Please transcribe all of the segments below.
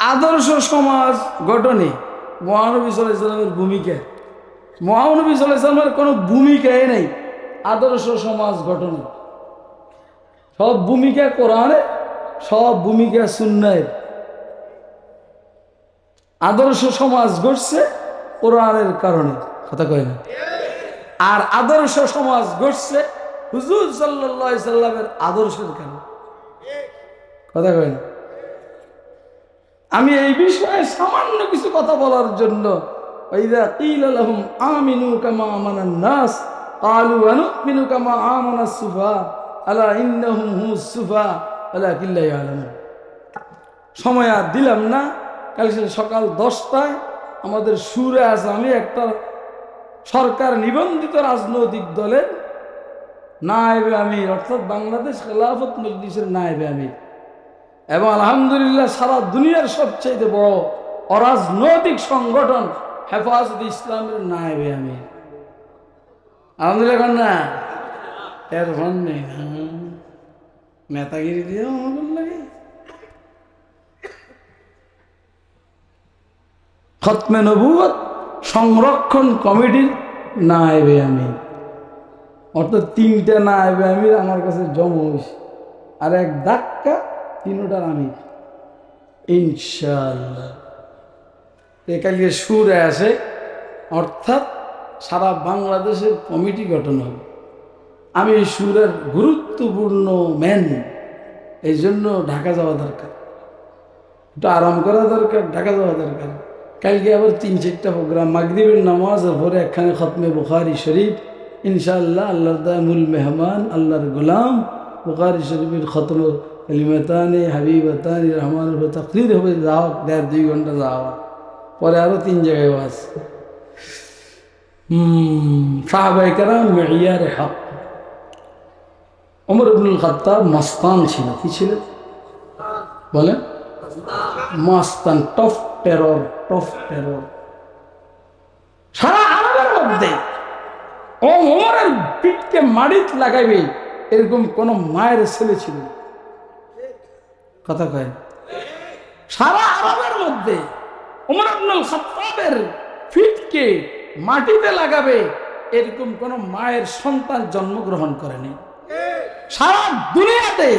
আদর্শ সমাজ গঠনে মহানবী সাল্লাহ ভূমিকা। মহানবী সাল্লাহ কোনো ভূমিকাই নেই আদর্শ সমাজ গঠনে। সব ভূমিকা কোরআনে, সব ভূমিকা সুন্নায়ের আদর্শ সমাজ গড়ছে কোরআনের কারণে। কথা কয় না। আর আদর্শ সমাজ গড়ছে হুজুর সাল্লাহ সাল্লামের আদর্শের কারণে। কথা কয় না। আমি এই বিষয়ে সামান্য কিছু কথা বলার জন্য ওইদা কিল লাহুম আমিনু কামা আমানান নাস قالوا ونؤمن كما آمن السفهاء ألا إنهم هم السفهاء ولكن لا يعلمون সময় আর দিলাম না কালকে সকাল দশটায় আমাদের সুরে আছে আমি একটা সরকার নিবন্ধিত রাজনৈতিক দলের নায়েবে আমির অর্থাৎ বাংলাদেশ খেলাফত মজলিসের নায়েবে আমির এবং আলহামদুলিল্লাহ সারা দুনিয়ার সবচেয়ে বড় অরাজনৈতিক সংগঠন হেফাজত ইসলামের নায়েবে আমির আলহামদুলিল্লাহ না এর ফোন নেই। নেতাগিরি দিয়ে লাগে। খতমে নবুয়ত সংরক্ষণ কমিটির নায়েবে আমির অর্থাৎ তিনটা নায়েবে আমির আমার কাছে জমা হয়েছে আর এক ধাক্কা তিনটার আমির ইনশাল্লাহ আসে অর্থাৎ সারা বাংলাদেশের কমিটি গঠন হবে। আমি সুরের গুরুত্বপূর্ণ ম্যান এই জন্য ঢাকা যাওয়া দরকার। একটু আরাম করা দরকার, ঢাকা যাওয়া দরকার। কালকে আবার তিন চারটা প্রোগ্রাম, মাগরিবের নামাজ পরে একখানে খতমে বুখারি শরীফ। ইনশাআল্লাহ আল্লাহর দা মূল মেহমান, আল্লাহর গোলাম, বুখারি শরীফের খতম কালিমাতানি, হাবিবাতানি, রহমানের উপর তাকরির হবে, যাও, দেড় দুই ঘণ্টা যাওয়া পরে আরও তিন জায়গায় বাস সাহাবাই কারাম মেয়ারে হক। অমর আব্দুল খাত্তাব মাস্তান ছিল। কি ছিল? বলেন। মাস্তান, টফ টেরর টফ টেরর। সারা আরবের মধ্যে ও ওমরের পিঠকে মাড়িত লাগাইবে, এরকম কোন মায়ের ছেলে ছিল না। কথা কয়। সারা আরবের মধ্যে ফিটকে মাটিতে লাগাবে, এরকম কোন মায়ের সন্তান জন্মগ্রহণ করেনি। সারা দুনিয়াতে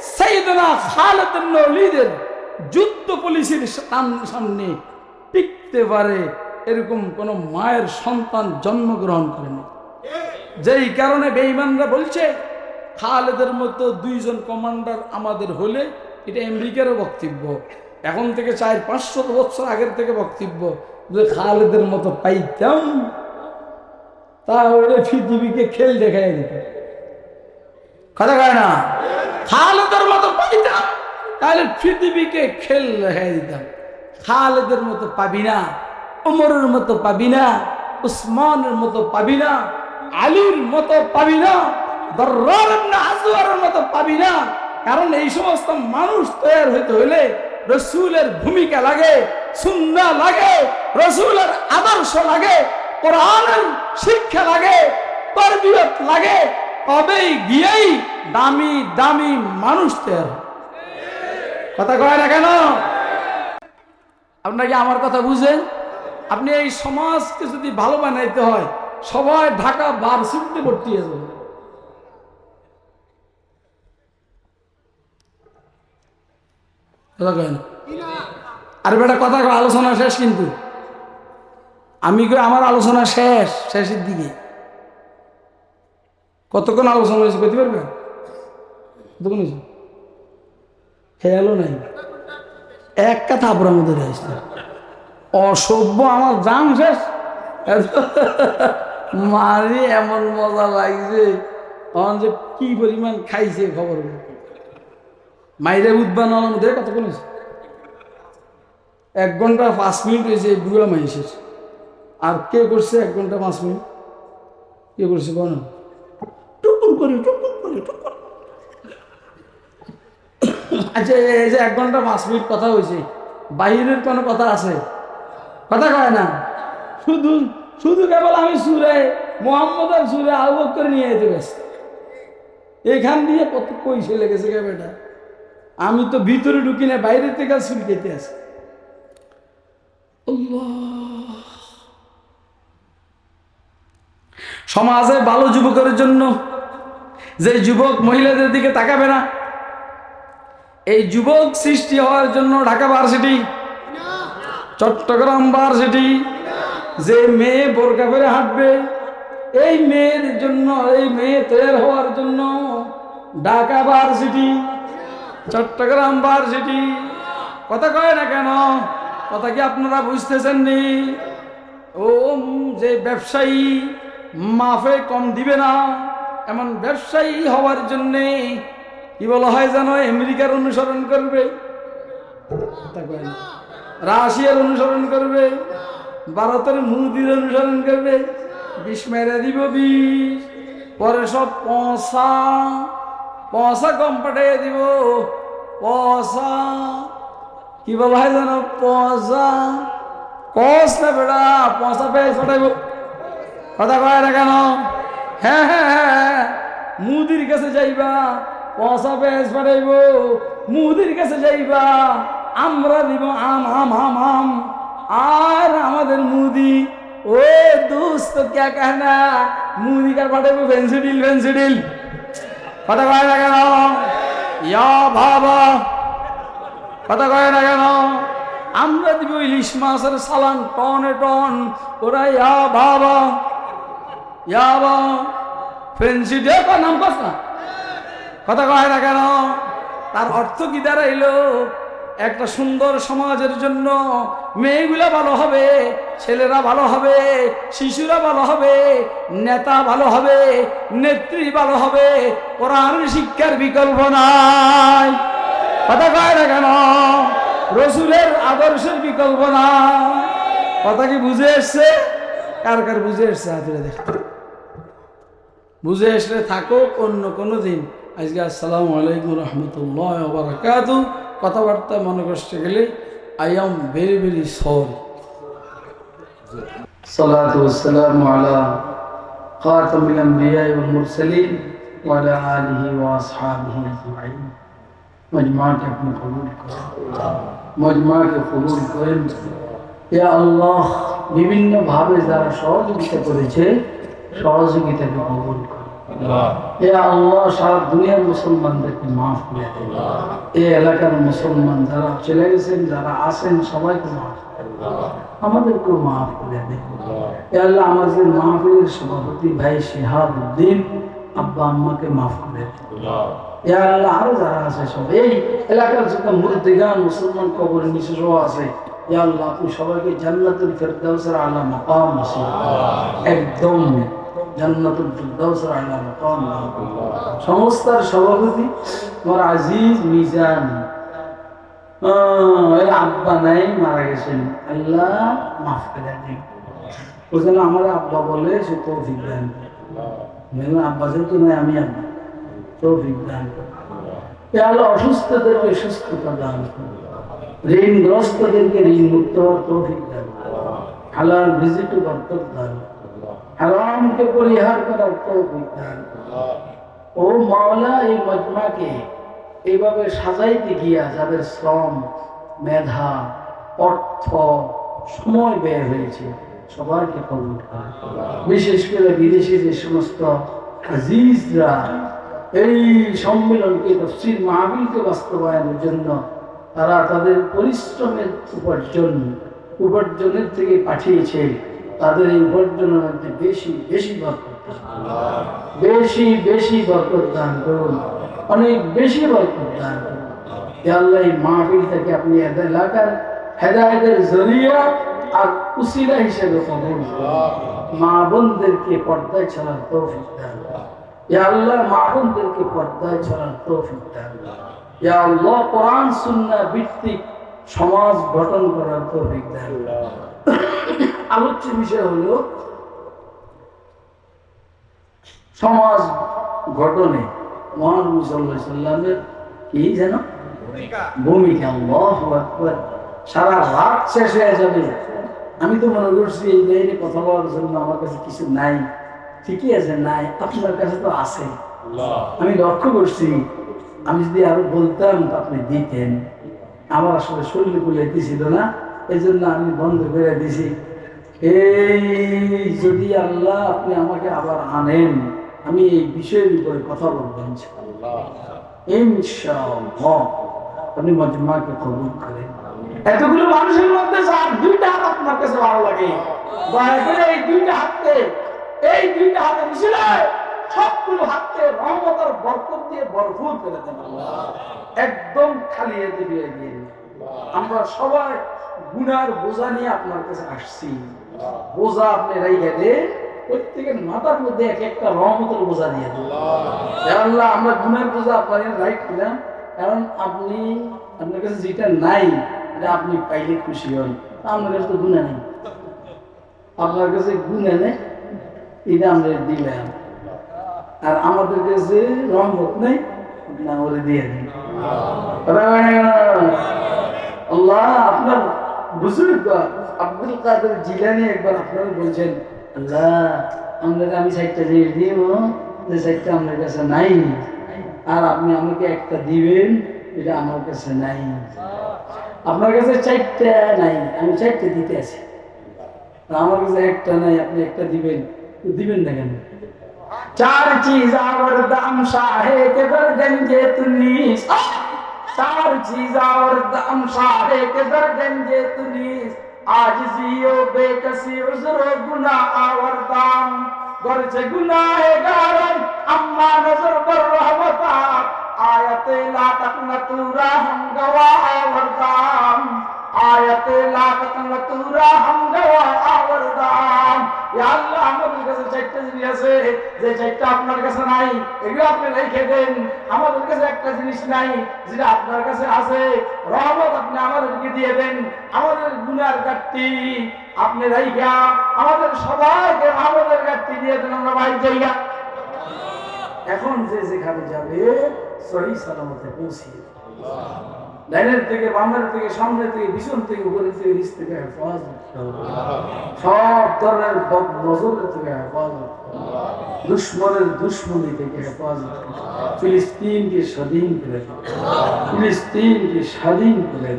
সাইয়েদনা খালেদ ইবনে যুদ্ধ পুলিশের সাম- সামনে টিকতে পারে, এরকম কোন মায়ের সন্তান জন্মগ্রহণ করেনি। যেই কারণে বেঈমানরা বলছে, খালেদের মতো দুইজন কমান্ডার আমাদের হলে এটা আমেরিকারও বক্তব্য। এখন থেকে চার পাঁচশো বছর আগের থেকে বক্তব্য যে খালেদের মতো পাইতাম, তাহলে পৃথিবীকে খেল দেখাই দিত। কথা কয় না? খালেদের মতো পাইতাম, তাহলে পৃথিবীকে খেল দেখাই দিতাম। খালেদের মতো পাবি না উমরের মতো পাবি না, উসমানের মতো পাবি না, আলীর মতো পাবি না, দর্রার মতো পাবি না। কারণ এই সমস্ত মানুষ তৈরি হইতে হইলে রসুলের ভূমিকা লাগে, সুন্না লাগে, রসুলের আদর্শ লাগে, কোরআনের শিক্ষা লাগে, তরবিয়ত লাগে, তবেই গিয়েই দামি দামি মানুষ তৈরি কথা কয় না কেন? আপনাকে আমার কথা বুঝেন? আপনি এই সমাজকে যদি ভালো বানাইতে হয়, সবাই ঢাকা ভার্সিটিতে ভর্তি হয়ে যাবে। কথা কয় না? আর বেটা, কথা আলোচনা শেষ কিন্তু। আমি কই, আমার আলোচনা শেষ, শেষের দিকে। কতক্ষণ আলোচনা হয়েছে করতে পারবে? কতক্ষণ হয়েছে? খেয়ালও নাই। এক কথা আপনার মধ্যে রয়েছে অসভ্য, আমার জান শেষ। মারি, এমন মজা লাগছে। যে কি পরিমাণ খাইছে খবর। মাইরে উদ্বান মধ্যে কতক্ষণ হয়েছে। এক ঘণ্টা পাঁচ মিনিট হয়েছে বুড়া মাইসের আর কে করছে এক ঘণ্টা পাঁচ মিনিট? কে করছে কোন টুকুর করে টুকুর করে টুকুর আচ্ছা এই যে এক ঘণ্টা পাঁচ মিনিট কথা হয়েছে বাহিরের কোনো কথা আছে? কথা কয় না। শুধু শুধু কেবল আমি সুরে মোহাম্মদ আর সুরে আবক করে নিয়ে যেতে ব্যস্ত। এখান দিয়ে কত কইসে লেগেছে কে বেটা? আমি তো ভিতরে ঢুকি না বাইরের থেকে চুলকেতে আছি সমাজে ভালো যুবকের জন্য যে যুবক মহিলাদের দিকে তাকাবে না, এই যুবক সৃষ্টি হওয়ার জন্য ঢাকা ভার্সিটি, চট্টগ্রাম ভার্সিটি, যে মেয়ে বোরকা করে হাঁটবে, এই মেয়ের জন্য, এই মেয়ে তৈরি হওয়ার জন্য ঢাকা ভার্সিটি চট্টগ্রাম ভার্সিটি কথা কয় না কেন? কথা কি আপনারা বুঝতেছেন নি ও যে ব্যবসায়ী মাফে কম দিবে না, এমন ব্যবসায়ী হওয়ার জন্যে কি বলা হয় জানো? আমেরিকার অনুসরণ করবে। রাশিয়ার অনুসরণ করবে। ভারতের মুদির অনুসরণ করবে। বিষ মেরে দিব বিষ পরে সব পয়সা পয়সা কম পাঠিয়ে দিব। পসা কি বলা হয় জানো পসা কস না বেড়া পসা পেয়ে ফটাইব কথা কয় না কেন? হ্যাঁ হ্যাঁ হ্যাঁ, হ্যাঁ। মুদির কাছে যাইবা পসা পেয়ে ফটাইব মুদির কাছে যাইবা, আমরা দিব আম আম আম আম। আর আমাদের মুদি, ও দুস্ত ক্যা কেনা মুদি কার পাঠাইবো? পেন্সিডিল পেন্সিডিল কথা কয় না কেন? কথা কয় না কেন? আমরা দিব ইলিশ মাছের সালান, টনে টন। ওরা ইয়া বাবা, ইয়া বা ফেন্সি কয় নাম কথা কয় না কেন? তার অর্থ কি দাঁড়াইলো? একটা সুন্দর সমাজের জন্য মেয়েগুলা ভালো হবে, ছেলেরা ভালো হবে, শিশুরা ভালো হবে, নেতা ভালো হবে, নেত্রী ভালো হবে, কোরআন শিক্ষার বিকল্প নাই। কথা কয় না কেন? রসুলের আদর্শের বিকল্প না কথা কি বুঝে এসছে? কার কার বুঝে এসছে? হাতুড়ে দেখতে বুঝে আসলে থাকো অন্য কোনো দিন। আজকে আসসালামু আলাইকুম রহমতুল্লাহ কথাবার্তা মনে করতে গেলে I am very very sorry الصلاة والسلام على خاتم الأنبياء والمرسلين وعلى آله وأصحابه أجمعين মজমাকে আপনি কবুল করেন মজমাকে কবুল করেন ইয়া আল্লাহ বিভিন্ন ভাবে যারা সহযোগিতা করেছে সহযোগিতাকে কবুল করেন এ আল্লাহ। সারা দুনিয়ার মুসলমানদেরকে মাফ করে দেন এলাকার মুসলমান যারা চলে গেছেন যারা আছেন সবাইকে মাফ আমাদেরকেও মাফ করে দেন আল্লাহ। আমাদের মাহফিলের সভাপতি ভাই শিহাব উদ্দিন আব্বা আম্মাকে মাফ করে দেন আল্লাহ। আরও যারা আছে সব এই এলাকার যত মুরদ্দিগান মুসলমান কবর নিচে আছে আল্লাহ আপনি সবাইকে জান্নাতুল ফেরদাউসের আলা মাকাম একদম জান্নাতুল ফেরদাউসের আলা মাকাম। সংস্থার সভাপতি আমার আজিজ মিজান। এর আব্বা নাই, মারা গেছেন। আল্লাহ মাফ করে দিন। ও যেন আমার আব্বা বলে সে তৌফিক দেন আব্বা যেহেতু নাই, আমি আব্বা। তৌফিক দান আল্লাহ অসুস্থদেরকে সুস্থতা দান ঋণগ্রস্তদেরকে ঋণ মুক্ত হওয়ার তৌফিক দান। হালাল ভিজিট বরকত দান। হারামকে পরিহার করার তৌফিক দান ও মাওলা, এই মজমাকে এইভাবে সাজাইতে গিয়া যাদের শ্রম, মেধা, অর্থ, সময় ব্যয় হয়েছে, সবাইকে কবুল বিশেষ করে বিদেশি যে সমস্ত আজিজরা এই সম্মেলনকে তফসির মাহবিলকে বাস্তবায়নের জন্য, তারা তাদের পরিশ্রমের উপার্জন, উপার্জনের থেকে পাঠিয়েছে। তাদের এই উপার্জনের মধ্যে বেশি বেশি বরকত বেশি বেশি বরকত দান করুন। অনেক বেশি বরকত দান করুন। আল্লাহ এই মাহফিল থেকে আপনি এলাকার হেদায়তের জরিয়া আর উসিলা হিসেবে কবুল মা বোনদেরকে পর্দায় ছাড়ার তৌফিক দান। ইয়া আল্লাহ মা বোনদেরকে পর্দায় ছাড়ার তৌফিক দান করুন। ইয়া আল্লাহ কোরআন সুন্নাহ ভিত্তিক সমাজ গঠন করার তৌফিক দান। আলোচ্য বিষয় হলো সমাজ গঠনে মহান মুসল্লাহ সাল্লামের কি যেন ভূমিকা। সারা রাত শেষ হয়ে যাবে। আমি তো মনে করছি এই লাইনে কথা বলার জন্য আমার কাছে কিছু নাই। ঠিকই আছে নাই। আপনার কাছে তো আছে। আমি লক্ষ্য করছি আমি যদি আরও বলতাম তো আপনি দিতেন। আমার আসলে শরীর কুলাইতেছিল না এই জন্য আমি বন্ধ করে দিছি এই যদি আল্লাহ আপনি আমাকে আবার আনেন, আমি এই বিষয়ের উপরে কথা বলব ইনশাআল্লাহ। আপনি মজমাকে কবুল করেন। এতগুলো মানুষের মধ্যে যার দুইটা হাত আপনার কাছে ভালো লাগে, দয়া এই দুইটা হাতকে, এই দুইটা হাতে মিশিলে সবগুলো হাতকে রহমত আর বরকত দিয়ে ভরপুর করে দেন একদম খালি হাতে দিয়ে আমরা সবাই গুনার বোঝা নিয়ে আপনার কাছে আসছি। বোঝা আপনি রাইখে দেন প্রত্যেকের মাথার মধ্যে এক একটা রহমতের বোঝা দিয়ে আল্লাহ। আমরা গুনার বোঝা আপনার রাইট দিলাম কারণ আপনি আপনার কাছে যেটা নাই এটা আপনি পাইলে খুশি হন আপনার কাছে তো গুণা নেই। আপনার কাছে গুণা নেই এটা আমরা দিলাম। আর আমাদের কাছে রহমত নেই আপনি আমাদের দিয়ে দিন। না? আল্লাহ আপনার বুজুর্গ আব্দুল কাদের জিলানি একবার আপনারা বলছেন, আল্লাহ আপনাকে আমি সাইটটা দিয়ে দিব, যে সাইটটা আমার কাছে নাই। আর আপনি আমাকে একটা দিবেন, এটা আমার কাছে নাই। আপনার কাছে চারটা নাই, আমি চারটে দিতে আছি। আমার কাছে একটা নাই, আপনি একটা দিবেন। দিবেন না কেন? চার চিজ আমার দাম শাহে দেন যে তুমি चार चीज और दम शाहे के दर गंजे तुनीस आज जियो बेकसी उजर गुना और दाम गरचे गुनाहे गारम अम्मा नजर पर रहमता आयते ला तक नतूरा हम गवा और दाम যে চারটা আপনার কাছে নাই, এগুলো আপনি কাছে একটা জিনিস নাই, যেটা আপনার কাছে আছে, রহমত আপনি আমাদেরকে দিয়ে দেন। আমাদের গুনার গাট্টি আপনি রাইখা আমাদের সবাইকে আমাদের গাট্টি দিয়ে দেন আমরা ভাই জায়গা এখন যে যেখানে যাবে, সহি সালামতে পৌঁছিয়ে। ডাইনের থেকে, বামের থেকে, সামনে থেকে, পিছন থেকে উপরে থেকে, নিচ থেকে হেফাজত। সব ধরনের বদ নজরের থেকে হেফাজত। করো। দুশ্মনের দুশ্মনী থেকে হেফাজত। করো। ফিলিস্তিনকে স্বাধীন করে ফিলিস্তিনকে স্বাধীন করে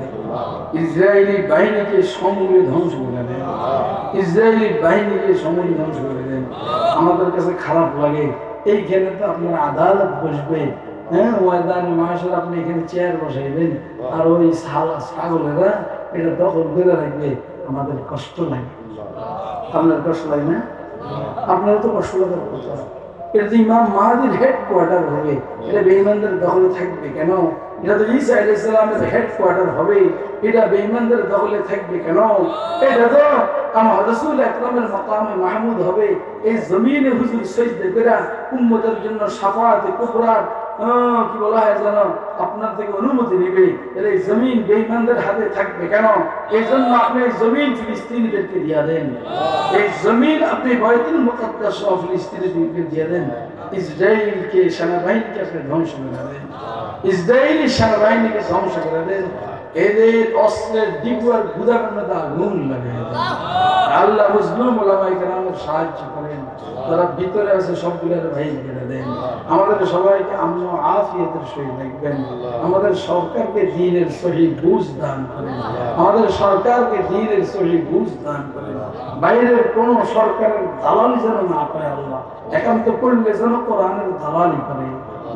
ইসরায়েলি বাহিনীকে সমূলে ধ্বংস করে দেন ইসরায়েলি বাহিনীকে সমূলে ধ্বংস করে দেন আমাদের কাছে খারাপ লাগে। এইখানে তো আপনার আদালত বসবে। হ্যাঁ ময়দান মাসের আপনি এখানে চেয়ার বসাইবেন। আর ওই ছাগল ছাগলেরা এটা দখল করে রাখবে। আমাদের কষ্ট লাগে আপনার কষ্ট লাগে না? আপনার তো কষ্ট লাগার কথা এটা তো ইমাম মাহাদির হেড কোয়ার্টার হবে। এটা বেইমানদের দখলে থাকবে কেন? এটা তো ঈসা আলাইহিস সালামের হেড কোয়ার্টার হবে। এটা বেইমানদের দখলে থাকবে কেন? এটা তো আমার রসুল আকরামের মাকামে মাহমুদ হবে। এই জমিনে হুজুর সজদে করে উম্মতের জন্য সাফাতে কুবরার আহ, কি বলা হয় জানো আপনার থেকে অনুমতি নেবে। এই জমিন বেইমানদের হাতে থাকবে কেন? এই জন্য আপনি এই জমিন ফিলিস্তিনিদেরকে দিয়ে দেন। এই জমিন আপনি বয়তুল মুকদ্দাস সহ ফিলিস্তিনিদেরকে দিয়ে দেন। ইসরায়েলকে সেনাবাহিনীকে আপনি ধ্বংস করে দেন। ইসরায়েলি সেনাবাহিনীকে ধ্বংস করে দেন। এদের অস্ত্রের লাগিয়ে আল্লাহ মুসলিম ওলামাই সাহায্য করেন। তারা ভিতরে আছে সবগুলোর ভাই দেন। আমাদের সবাইকে দেখবেন। আমাদের সরকারকে দিনের সহি বুঝ দান করেন। আমাদের সরকারকে দিনের সহি বুঝ দান করেন। বাইরের কোন সরকারের দালালি যেন না করে আল্লাহ, একান্ত করলে যেন কোরআনের দালালি করে,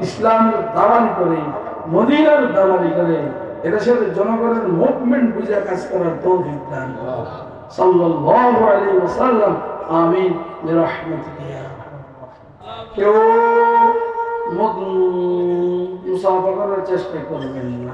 ইসলামের দালালি করে, মদিনার দালালি করে এদেশের জনগণের মুভমেন্ট বুঝে কাজ করার তৌফিক দান সাল্লাল্লাহু আলাইহি ওয়াসাল্লাম আমিন। বিরহমাতিকা। কেউ মুসাফা করার চেষ্টা করবেন না।